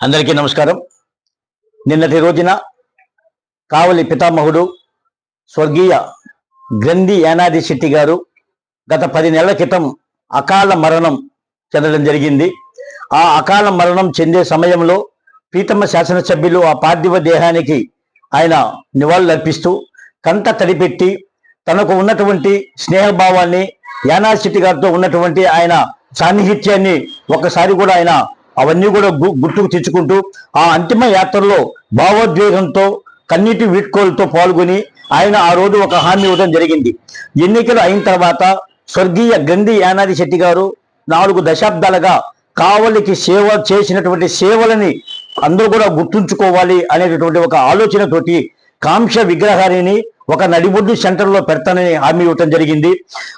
అందరికీ నమస్కారం. నిన్నటి రోజున కావలి పితామహుడు స్వర్గీయ గ్రంథి యానాది శెట్టి గారు గత పది నెలల క్రితం అకాల మరణం చెందడం జరిగింది. ఆ అకాల మరణం చెందే సమయంలో ప్రీతమ్మ శాసనసభ్యులు ఆ పార్థివ దేహానికి ఆయన నివాళులర్పిస్తూ కంట తడిపెట్టి తనకు ఉన్నటువంటి స్నేహభావాన్ని యానాది శెట్టి గారితో ఉన్నటువంటి ఆయన సాన్నిహిత్యాన్ని ఒకసారి కూడా ఆయన అవన్నీ కూడా గు- గుర్తుకు తెచ్చుకుంటూ ఆ అంతిమ యాత్రలో భావోద్వేగంతో కన్నీటి వీడ్కోలతో పాల్గొని ఆయన ఆ రోజు ఒక హామీ ఇవ్వడం జరిగింది. ఎన్నికలు అయిన తర్వాత స్వర్గీయ గంధి యానాది శెట్టి గారు నాలుగు దశాబ్దాలుగా కావలికి సేవ చేసినటువంటి సేవలని అందరూ కూడా గుర్తుంచుకోవాలి అనేటటువంటి ఒక ఆలోచనతోటి కాంక్ష విగ్రహాన్ని ఒక నడిబొడ్డు సెంటర్లో పెడతానని హామీ ఇవ్వటం జరిగింది.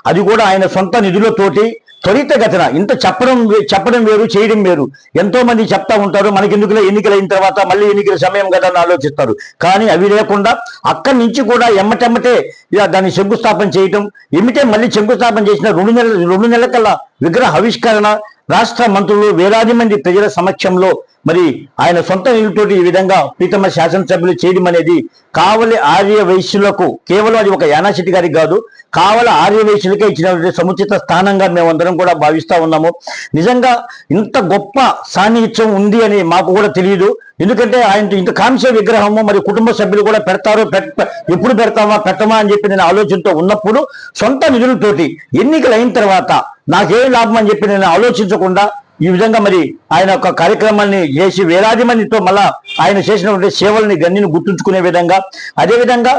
అది కూడా ఆయన సొంత నిధులతోటి త్వరితగతిన ఇంత చెప్పడం చెప్పడం వేరు చేయడం వేరు. ఎంతో మంది చెప్తా ఉంటారు మనకి ఎందుకులే ఎన్నికలు అయిన తర్వాత మళ్ళీ ఎన్నికల సమయం కదా అని ఆలోచిస్తారు. కానీ అవి లేకుండా అక్కడి నుంచి కూడా ఎమ్మటెమ్మటే ఇలా దాన్ని శంకుస్థాపన చేయటం ఎమ్మిటే మళ్ళీ శంకుస్థాపన చేసిన రెండు నెలల రెండు నెలల విగ్రహ ఆవిష్కరణ రాష్ట్ర మంత్రులు వేలాది మంది ప్రజల సమక్షంలో మరి ఆయన సొంత నిధులతోటి ఈ విధంగా ప్రీతమ శాసనసభ్యులు చేయడం అనేది కావలి ఆర్య వైశ్యులకు కేవలం అది ఒక యానాశెట్టి గారికి కాదు కావల ఆర్య వైశ్యులకే ఇచ్చినటువంటి సముచిత స్థానంగా మేమందరం కూడా భావిస్తా ఉన్నాము. నిజంగా ఇంత గొప్ప సాన్నిహిత్యం ఉంది అని మాకు కూడా తెలియదు. ఎందుకంటే ఆయన ఇంత కాంస్య విగ్రహము మరి కుటుంబ సభ్యులు కూడా పెడతారు పెట్ట ఎప్పుడు పెడతామా పెట్టమా అని చెప్పి నేను ఆలోచనతో ఉన్నప్పుడు సొంత నిధులతోటి ఎన్నికలు అయిన తర్వాత నాకేం లాభం అని చెప్పి నేను ఆలోచించకుండా ఈ విధంగా మరి ఆయన ఒక కార్యక్రమాన్ని చేసి వేలాది మందితో మళ్ళా ఆయన చేసినటువంటి సేవల్ని గన్నిని గుర్తుంచుకునే విధంగా అదే విధంగా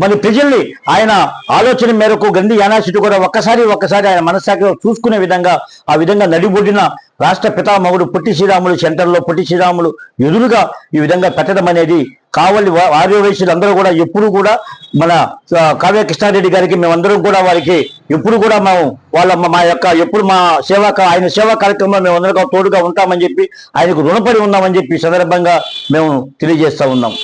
మరి ప్రజల్ని ఆయన ఆలోచన మేరకు గంధి యానాసిటీ కూడా ఒక్కసారి ఒక్కసారి ఆయన మనస్సాక్షిలో చూసుకునే విధంగా ఆ విధంగా నడిబొడ్డిన రాష్ట్ర పితామహుడు పొట్టి శ్రీరాములు సెంటర్లో పొట్టి శ్రీరాములు ఎదురుగా ఈ విధంగా పెట్టడం అనేది కావలి వా- ఆర్య కూడా ఎప్పుడు కూడా మన కావ్య కృష్ణారెడ్డి గారికి మేమందరం కూడా వారికి ఎప్పుడు కూడా మేము వాళ్ళ మా- యొక్క ఎప్పుడు మా సేవా ఆయన సేవా కార్యక్రమంలో మేము అందరికీ తోడుగా ఉంటామని చెప్పి ఆయనకు రుణపడి ఉన్నామని చెప్పి సందర్భంగా మేము తెలియజేస్తా ఉన్నాం.